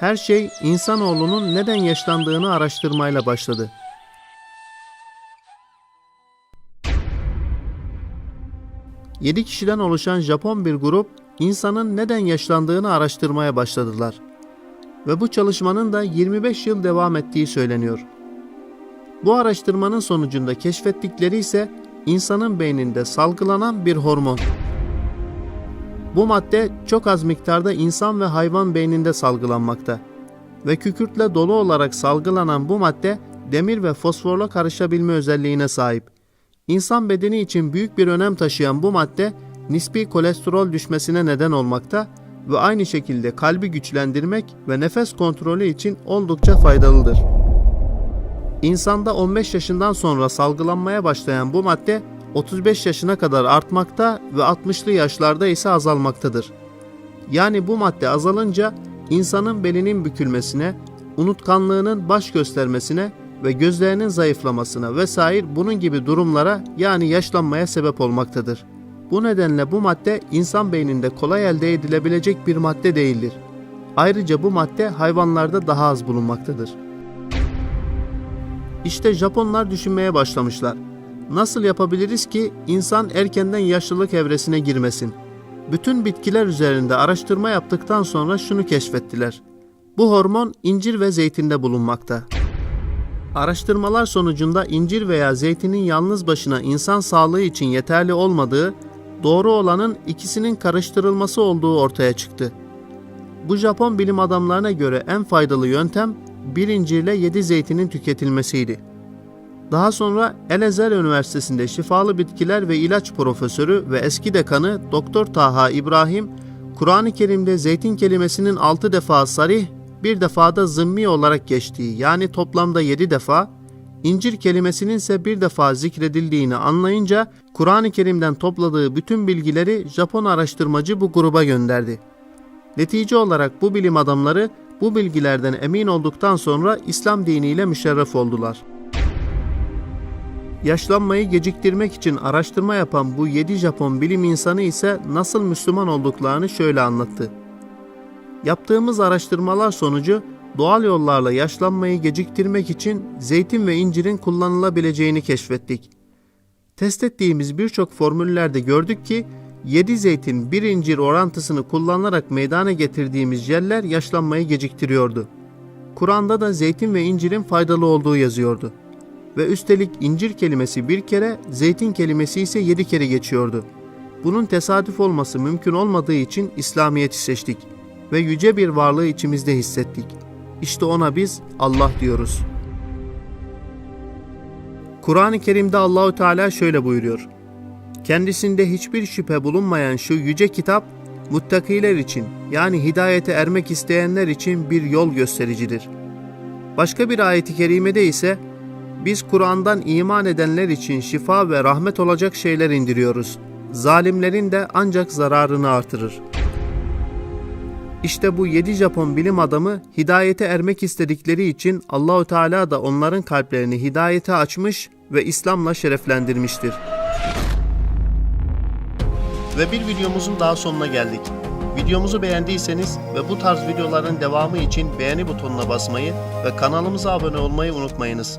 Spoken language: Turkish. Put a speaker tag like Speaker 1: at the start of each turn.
Speaker 1: Her şey insanoğlunun neden yaşlandığını araştırmayla başladı. Yedi kişiden oluşan Japon bir grup insanın neden yaşlandığını araştırmaya başladılar. Ve bu çalışmanın da 25 yıl devam ettiği söyleniyor. Bu araştırmanın sonucunda keşfettikleri ise insanın beyninde salgılanan bir hormon. Bu madde çok az miktarda insan ve hayvan beyninde salgılanmakta ve kükürtle dolu olarak salgılanan bu madde demir ve fosforla karışabilme özelliğine sahip. İnsan bedeni için büyük bir önem taşıyan bu madde nispi kolesterol düşmesine neden olmakta ve aynı şekilde kalbi güçlendirmek ve nefes kontrolü için oldukça faydalıdır. İnsanda 15 yaşından sonra salgılanmaya başlayan bu madde 35 yaşına kadar artmakta ve 60'lı yaşlarda ise azalmaktadır. Yani bu madde azalınca insanın belinin bükülmesine, unutkanlığının baş göstermesine ve gözlerinin zayıflamasına vesaire bunun gibi durumlara yani yaşlanmaya sebep olmaktadır. Bu nedenle bu madde insan beyninde kolay elde edilebilecek bir madde değildir. Ayrıca bu madde hayvanlarda daha az bulunmaktadır. İşte Japonlar düşünmeye başlamışlar. Nasıl yapabiliriz ki insan erkenden yaşlılık evresine girmesin? Bütün bitkiler üzerinde araştırma yaptıktan sonra şunu keşfettiler. Bu hormon incir ve zeytinde bulunmakta. Araştırmalar sonucunda incir veya zeytinin yalnız başına insan sağlığı için yeterli olmadığı, doğru olanın ikisinin karıştırılması olduğu ortaya çıktı. Bu Japon bilim adamlarına göre en faydalı yöntem bir incirle 7 zeytinin tüketilmesiydi. Daha sonra Elezer Üniversitesi'nde şifalı bitkiler ve ilaç profesörü ve eski dekanı Doktor Taha İbrahim, Kur'an-ı Kerim'de zeytin kelimesinin 6 defa sarih, bir defa da zımmi olarak geçtiği yani toplamda 7 defa, incir kelimesinin ise bir defa zikredildiğini anlayınca Kur'an-ı Kerim'den topladığı bütün bilgileri Japon araştırmacı bu gruba gönderdi. Netice olarak bu bilim adamları bu bilgilerden emin olduktan sonra İslam diniyle müşerref oldular. Yaşlanmayı geciktirmek için araştırma yapan bu 7 Japon bilim insanı ise nasıl Müslüman olduklarını şöyle anlattı. Yaptığımız araştırmalar sonucu doğal yollarla yaşlanmayı geciktirmek için zeytin ve incirin kullanılabileceğini keşfettik. Test ettiğimiz birçok formüllerde gördük ki 7 zeytin 1 incir orantısını kullanarak meydana getirdiğimiz jeller yaşlanmayı geciktiriyordu. Kur'an'da da zeytin ve incirin faydalı olduğu yazıyordu. Ve üstelik incir kelimesi bir kere, zeytin kelimesi ise yedi kere geçiyordu. Bunun tesadüf olması mümkün olmadığı için İslamiyet'i seçtik ve yüce bir varlığı içimizde hissettik. İşte ona biz Allah diyoruz. Kur'an-ı Kerim'de Allahü Teala şöyle buyuruyor. Kendisinde hiçbir şüphe bulunmayan şu yüce kitap, muttakiler için yani hidayete ermek isteyenler için bir yol göstericidir. Başka bir ayeti kerimede ise, biz Kur'an'dan iman edenler için şifa ve rahmet olacak şeyler indiriyoruz. Zalimlerin de ancak zararını artırır. İşte bu 7 Japon bilim adamı hidayete ermek istedikleri için Allahü Teala da onların kalplerini hidayete açmış ve İslam'la şereflendirmiştir. Ve bir videomuzun daha sonuna geldik. Videomuzu beğendiyseniz ve bu tarz videoların devamı için beğeni butonuna basmayı ve kanalımıza abone olmayı unutmayınız.